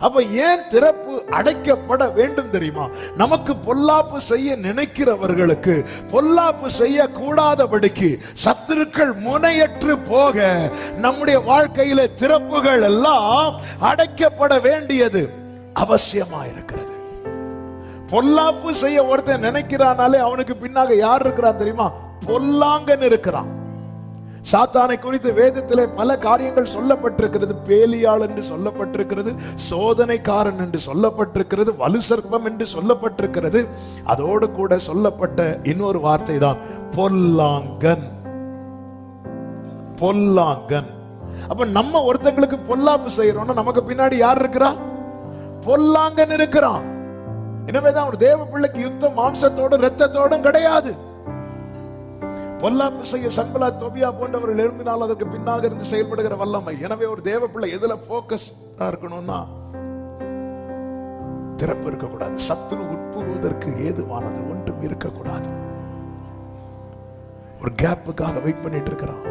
அப்ப ஏன் திறப்பு அடைக்கப்பட வேண்டும் தெரியுமா? நமக்கு பொல்லாப்பு செய்ய நினைக்கிறவர்களுக்கு பொல்லாப்பு செய்ய கூடாதபடிக்கு சத்துருக்கள் முனையற்று போக நம்முடைய வாழ்க்கையில திறப்புகள் எல்லாம் அடைக்கப்பட வேண்டியது அவசியமா இருக்கிறது. பொல்லாப்பு செய்ய ஒருத்தன் நினைக்கிறானாலே அவனுக்கு பின்னாக யார் இருக்கிறான் தெரியுமா? பொல்லாங்கன்னு இருக்கிறான். சாத்தானை குறித்து வேதத்திலே பல காரியங்கள் சொல்லப்பட்டிருக்கிறது. பேலியாள் என்று சொல்லப்பட்டிருக்கிறது சோதனைக்காரன் என்று சொல்லப்பட்டிருக்கிறது வலு சர்ப்பம் என்று சொல்லப்பட்டிருக்கிறது. அதோடு கூட சொல்லப்பட்ட இன்னொரு வார்த்தை தான் பொல்லாங்கன். பொல்லாங்கன். அப்ப நம்ம ஒருத்தங்களுக்கு பொல்லாப்பு செய்யறோம்னா நமக்கு பின்னாடி யார் இருக்கிறா? பொல்லாங்கன் இருக்கிறான். எனவேதான் ஒரு தேவ பிள்ளைக்கு யுத்தம் மாம்சத்தோடும் ரத்தத்தோடும் கிடையாது. பொல்லாப்பு செய்ய சன்பலா தொபியா போன்றவர்கள் எழுப்பினால் அதற்கு பின்னாக இருந்து செயல்படுகிற வல்லமை. எனவே ஒரு தேவ பிள்ளை எதுல போக்கஸ் இருக்கணும்னா திறப்பு இருக்கக்கூடாது. சத்துரு உட்புகுவதற்கு ஏதுவானது ஒன்றும் இருக்கக்கூடாது. ஒரு கேப்புக்காக வெயிட் பண்ணிட்டு இருக்கிறான்.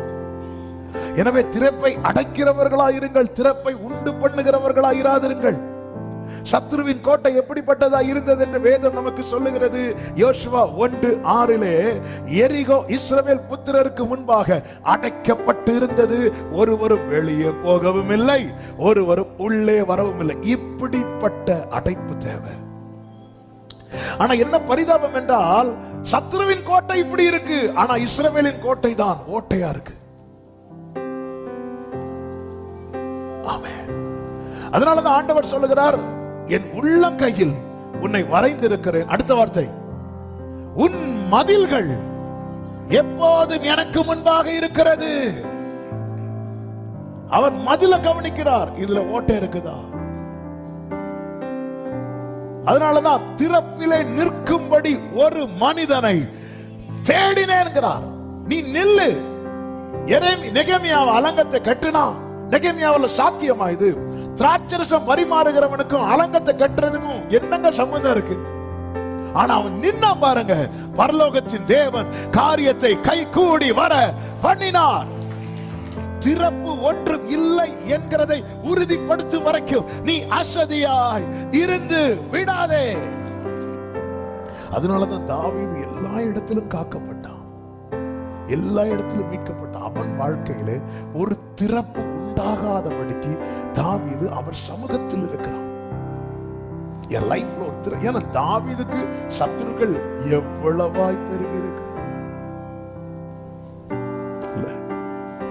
எனவே திறப்பை அடைக்கிறவர்களா இருங்கள் திறப்பை உண்டு பண்ணுகிறவர்களாயிராதிருங்கள். இராதிருங்கள் சத்ருவின் கோட்டை எப்படிப்பட்டதா இருந்தது என்று வேதம் நமக்கு சொல்லுகிறது. யோசுவா ஒன்று ஆறிலே எரிகோ இஸ்ரவேல் புத்திரருக்கு முன்பாக அடைக்கப்பட்டு இருந்தது. ஒருவரும் வெளியே போகவும் இல்லை ஒருவரும் உள்ளே வரவும் இல்லை. இப்படிப்பட்ட அடைப்பு தேவை. ஆனா என்ன பரிதாபம் என்றால் சத்ருவின் கோட்டை இப்படி இருக்கு ஆனா இஸ்ரவேலின் கோட்டை தான் ஓட்டையா இருக்கு. ஆமென். அதனாலதான் ஆண்டவர் சொல்லுகிறார் என் உள்ளங்கையில் உன்னை வரைந்திருக்கிறேன். அடுத்த வார்த்தை. உன் மதில்கள் எப்போதும் எனக்கு முன்பாக இருக்கிறது. அவர் மதில கவனிக்கிறார். இதுல ஓட்டை இருக்குதா? அதனாலதான் திறப்பிலே நிற்கும்படி ஒரு மனிதனை தேடினேன்கிறார். நீ நில்லு. எரேமி நெகமியாவ அலங்கத்தை கட்டுனா நெகமியாவில் சாத்தியமா இது? திராட்சரசம் பரிமாறுகிறவனுக்கும் அலங்கத்தை கட்டுறதுக்கும் என்னங்க சம்மந்தம் இருக்கு? ஆனா அவன் நின்னா பாருங்க பரலோகத்தின் தேவன் காரியத்தை கை கூடி வர பண்ணினார். திறப்பு ஒன்றும் இல்லை என்கிறதை உறுதிப்படுத்தும் வரைக்கும் நீ அசதியாய் இருந்து விடாதே. அதனாலதான் தாவீது எல்லா இடத்திலும் காக்கப்பட்டான். எல்லா இடத்திலும் மீட்கப்பட்ட அவன் வாழ்க்கையில ஒரு திறப்பு உண்டாகாதபடிக்கு தாவீது அவர் சமூகத்தில் இருக்கிறான். என் லைஃப்ல ஒரு திற ஏன்னா தாவீதுக்கு சத்துருக்கள் எவ்வளவாய் பெருகி இருக்கிறார்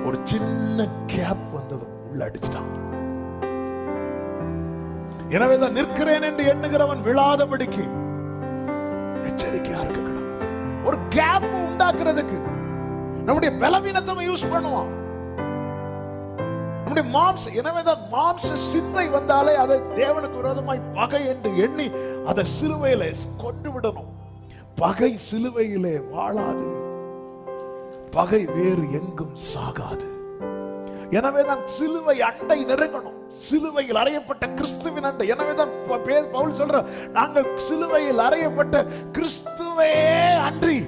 ஒரு சின்ன கேப் வந்ததும் உள்ள அடிச்சிட்டான். எனவே தான் நிற்கிறேன் என்று எண்ணுகிறவன் விழாதபடிக்கு எச்சரிக்கையா இருக்க ஒரு கேப் உண்டாக்குறதுக்கு நம்முடைய பலவீனத்தை யூஸ் பண்ணுவோம். நம்முடைய மாம்ச எனவேதான் மாம்ச சிந்தை வந்தாலே அதை தேவனுக்கு விரோதமாய் பகை என்று எண்ணி அதை சிலுவையில கொண்டு விடணும். பகை சிலுவையிலே வாழாது. பகை வேறு எங்கும் சாகாது. எனவேதான் சிலுவை அண்டை நெருங்கணும். சிலுவையில் அறையப்பட்ட கிறிஸ்துவின் அண்டை. எனவேதான் தான் பவுல் சொல்ற நாங்கள் சிலுவையில் அறையப்பட்ட கிறிஸ்துவே அன்றி.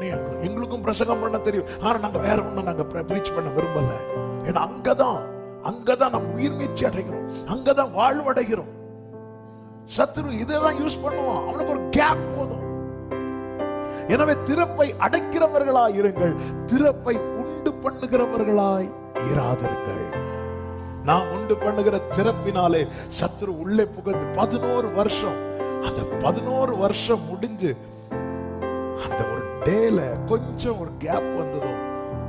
வேற எங்களுக்கு- எங்களுக்கும் பிரசங்கம் பண்ண தெரியும். ஆனால் நாங்கள் வேற ஒன்றும் நாங்கள் ப்ரீச் பண்ண விரும்பல. ஏன்னா அங்கே தான் அங்கே தான் நம்ம உயிர் மீட்சி அடைகிறோம். அங்கே தான் வாழ்வடைகிறோம். சத்துரு இதை தான் யூஸ் பண்ணுவான். அவனுக்கு ஒரு கேப் போதும். எனவே திறப்பை அடைக்கிறவர்களாய் இருங்கள். திறப்பை உண்டு பண்ணுகிறவர்களாய் இராதிருங்கள். நாம் உண்டு பண்ணுகிற திறப்பினாலே சத்துரு உள்ளே புகுந்து பதினோரு வருஷம். அந்த பதினோரு வருஷம் முடிஞ்சு அந்த டேல கொஞ்சம் ஒரு கேப் வந்ததும்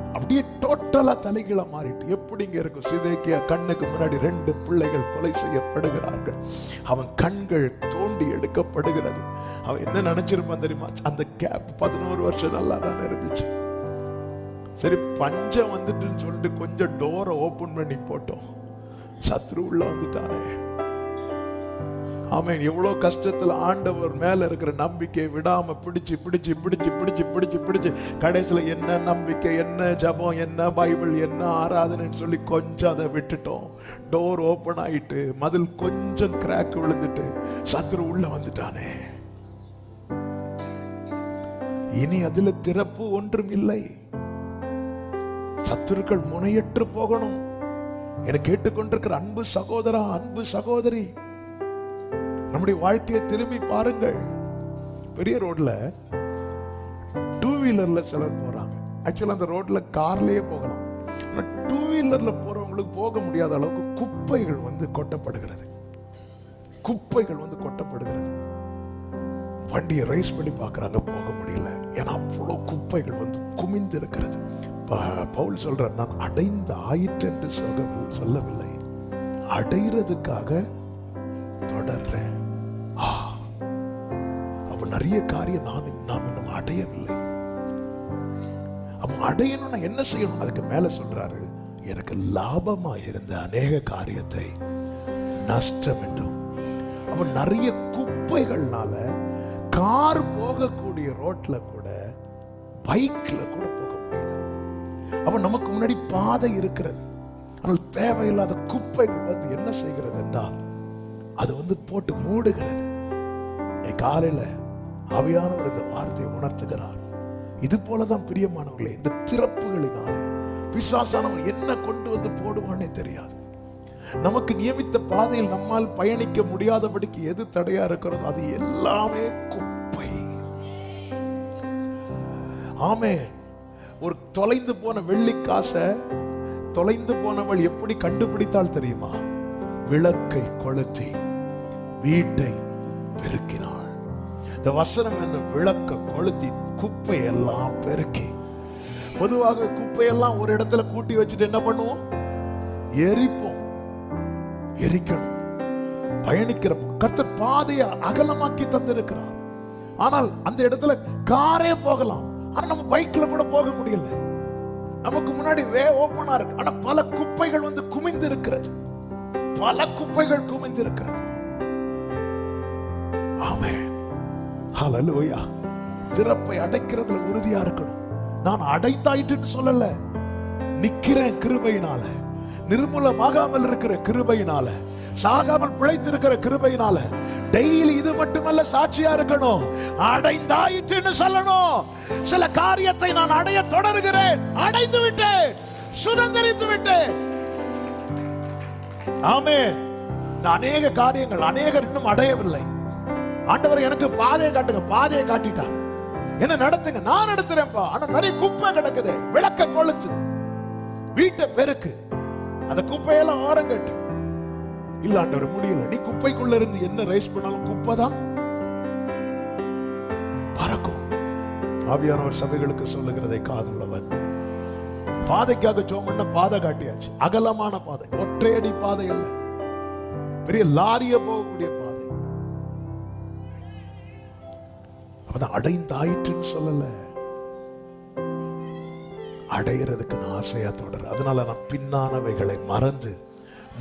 அப்படியே டோட்டலா தலைகீழ மாறிட்டு எப்படிங்க இருக்கும்? சிதைக்கிய கண்ணுக்கு முன்னாடி ரெண்டு பிள்ளைகள் கொலை செய்யப்படுகிறார்கள். அவன் கண்கள் தோண்டி எடுக்கப்படுகிறது. அவன் என்ன நினைச்சிருப்பான் தெரியுமா? அந்த கேப் பதினோரு வருஷம் நல்லா தானே இருந்துச்சு. சரி பஞ்சம் வந்துட்டுன்னு சொல்லிட்டு கொஞ்சம் டோரை ஓப்பன் பண்ணி போட்டோம். சத்ரு உள்ள வந்துட்டானே. ஆமென். எவ்வளோ கஷ்டத்தில் ஆண்டவர் மேலே இருக்கிற நம்பிக்கையை விடாமல் பிடிச்சி பிடிச்சி பிடிச்சு பிடிச்சி பிடிச்சி பிடிச்சி கடைசியில் என்ன நம்பிக்கை என்ன ஜபம் என்ன பைபிள் என்ன ஆராதனைன்னு சொல்லி கொஞ்சம் அதை விட்டுட்டோம். டோர் ஓப்பன் ஆகிட்டு மதில் கொஞ்சம் கிராக் விழுந்துட்டு சத்துரு உள்ளே வந்துட்டானே. இனி அதில் திறப்பு ஒன்றும் இல்லை. சத்துருக்கள் முனையற்று போகணும். என கேட்டுக்கொண்டிருக்கிற அன்பு சகோதரா அன்பு சகோதரி நம்முடைய வாழ்க்கையை திரும்பி பாருங்கள். பெரிய ரோட்ல டூ வீலர்ல சிலர் போறாங்க. ஆக்சுவலா அந்த ரோட்ல கார்லயே போகலாம். டூ வீலர்ல போறவங்களுக்கு போக முடியாத அளவுக்கு குப்பைகள் வந்து கொட்டப்படுகிறது. குப்பைகள் வந்து கொட்டப்படுகிறது. வண்டியை ரைஸ் பண்ணி பார்க்குறாங்க போக முடியல. ஏன்னா அவ்வளோ குப்பைகள் வந்து குமிந்து இருக்கிறது ப- பவுல் சொல்றார் நான் அடைந்த ஆயிற்று என்று சொல்லவில்லை. அடைகிறதுக்காக தொடர்றேன். நிறைய காரியம் நான் நாம் இன்னும் அடையவில்லை. அவன் அடையணும்னா என்ன செய்யணும்? அதுக்கு மேல சொல்றாரு எனக்கு லாபமா இருந்த அநேக காரியத்தை நஷ்டம் என்றும் அவன் நிறைய குப்பைகள்னால கார் போகக்கூடிய ரோட்ல கூட பைக்ல கூட போக முடியல. அவன் நமக்கு முன்னாடி பாதை இருக்கிறது. ஆனால் தேவையில்லாத குப்பைகள் வந்து என்ன செய்கிறது என்றால் அது வந்து போட்டு மூடுகிறது. இன்னைக்கு காலையில ஆவியானவர் இந்த வார்த்தையை உணர்த்துகிறார். இது போலதான் பிரியமானவர்களே இந்த திறப்புகளினாலே பிசாசானவன் என்ன கொண்டு வந்து போடுவானே தெரியாது. நமக்கு நியமித்த பாதையில் நம்மால் பயணிக்க முடியாதபடிக்கு எது தடையா இருக்கிறதோ அது எல்லாமே குப்பை. ஆமே ஒரு தொலைந்து போன வெள்ளி காசை தொலைந்து போனவள் எப்படி கண்டுபிடித்தால் தெரியுமா? விளக்கை கொளுத்தி வீட்டை பெருக்கினாள். இந்த வசனம் என்ன விளக்க கொளுத்தி குப்பை எல்லாம் பெருக்கி. பொதுவாக குப்பையெல்லாம் ஒரு இடத்துல கூட்டி வச்சுட்டு என்ன பண்ணுவோம்? எரிப்போம். எரிக்கணும். பயணிக்கிற கர்த்தர் பாதையை அகலமாக்கி தந்திருக்கிறார். ஆனால் அந்த இடத்துல காரே போகலாம். ஆனா நம்ம பைக்ல கூட போக முடியல. நமக்கு முன்னாடி வே ஓப்பனா இருக்கு. ஆனா பல குப்பைகள் வந்து குமிந்து இருக்கிறது பல குப்பைகள் குமிந்து இருக்கிறது ஆமே ஹலலோயா திறப்பை அடைக்கிறதுல உறுதியா இருக்கணும். நான் அடைத்தாயிட்டுன்னு சொல்லல. நிக்கிறேன் கிருபையினால. நிர்மூலமாகாமல் இருக்கிற கிருபையினால. சாகாமல் பிழைத்திருக்கிற கிருபையினால. டெய்லி இது மட்டுமல்ல சாட்சியா இருக்கணும். அடைந்தாயிற்றுன்னு சொல்லணும். சில காரியத்தை நான் அடைய தொடர்கிறேன். அடைந்து விட்டேன். சுதந்திரித்து விட்டேன். ஆமே அநேக காரியங்கள் அநேகர் இன்னும் அடையவில்லை. ஆண்டவர் எனக்கு பாதையை காட்டுங்க பாதையை காட்டிட்டார். என்ன நடத்துங்க நான் நடத்துறேன்ப்பா. ஆனா நிறைய குப்பை கிடக்குது விளக்க கொளுத்து. வீட்டை பெருக்கு. அந்த குப்பையெல்லாம் ஆரங்கட்டு இல்ல ஆண்டவர் முடியல. நீ குப்பைக்குள்ள இருந்து என்ன ரைஸ் பண்ணாலும் குப்பை தான். பறக்கும். ஆவியானவர் சபைகளுக்கு சொல்லுகிறதை காதுள்ளவன். பாதைக்காக ஜோம் பாதை காட்டியாச்சு. அகலமான பாதை. ஒற்றையடி பாதை இல்லை பெரிய லாரிய போகக்கூடிய பாதை அடைந்தாயிற்றுன்னு சொல்லல. அடையிறதுக்கு நான் ஆசையா தொடர் அதனால நான் பின்னானவைகளை மறந்து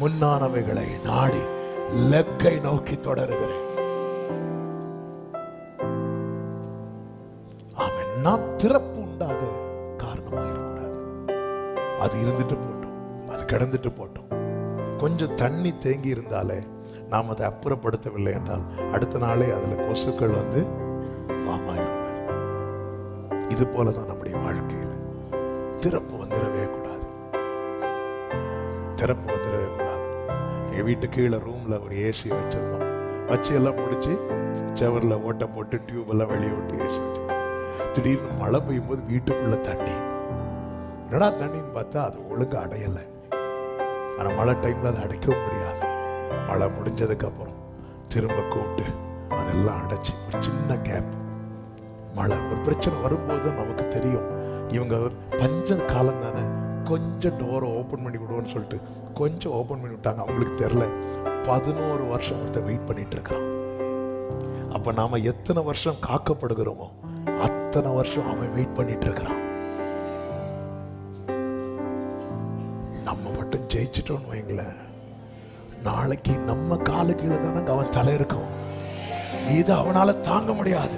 முன்னானவைகளை நாடி லக்கை நோக்கி தொடருகிறேன். ஆமென் நாம் திறப்பு உண்டாக காரணமாயிருக்கூடாது அது இருந்துட்டு போட்டோம். அது கிடந்துட்டு போட்டோம். கொஞ்சம் தண்ணி தேங்கி இருந்தாலே நாம் அதை அப்புறப்படுத்தவில்லை என்றால் அடுத்த நாளே அதில் கொசுக்கள் வந்து இது போல தான் நம்முடைய வாழ்க்கையில் திறப்பு வந்துடவே கூடாது. திறப்பு வந்துடவே கூடாது. எங்கள் வீட்டு கீழே ரூமில் ஒரு ஏசி வச்சிருந்தோம். வச்சு எல்லாம் முடிச்சு செவரில் ஓட்டை போட்டு டியூப் எல்லாம் வெளியே விட்டு ஏசி வச்சிருந்தோம். திடீர்னு மழை பெய்யும் போது வீட்டுக்குள்ள தண்ணி. என்னடா தண்ணின்னு பார்த்தா அது ஒழுங்கா அடையலை. ஆனால் மழை டைமில் அதை அடைக்கவும் முடியாது. மழை முடிஞ்சதுக்கப்புறம் திரும்ப கூப்பிட்டு அதெல்லாம் அடைச்சி ஒரு சின்ன கேப் மழை. ஒரு பிரச்சனை வரும்போது நமக்கு தெரியும். இவங்க பஞ்ச காலம் தானே. கொஞ்சம் டோரை ஓப்பன் பண்ணி விடுவோன்னு சொல்லிட்டு கொஞ்சம் ஓப்பன் பண்ணி விட்டாங்க. அவங்களுக்கு தெரில பதினோரு வருஷம் ஒருத்தர் வெயிட் பண்ணிட்டு இருக்கிறான். அப்போ நாம எத்தனை வருஷம் காக்கப்படுகிறோமோ அத்தனை வருஷம் அவன் வெயிட் பண்ணிட்டு இருக்கிறான். நம்ம மட்டும் ஜெயிச்சிட்டோம்னு வைங்களேன். நாளைக்கு நம்ம காலு கீழே தானே அவன் தலை இருக்கும். இது அவனால தாங்க முடியாது.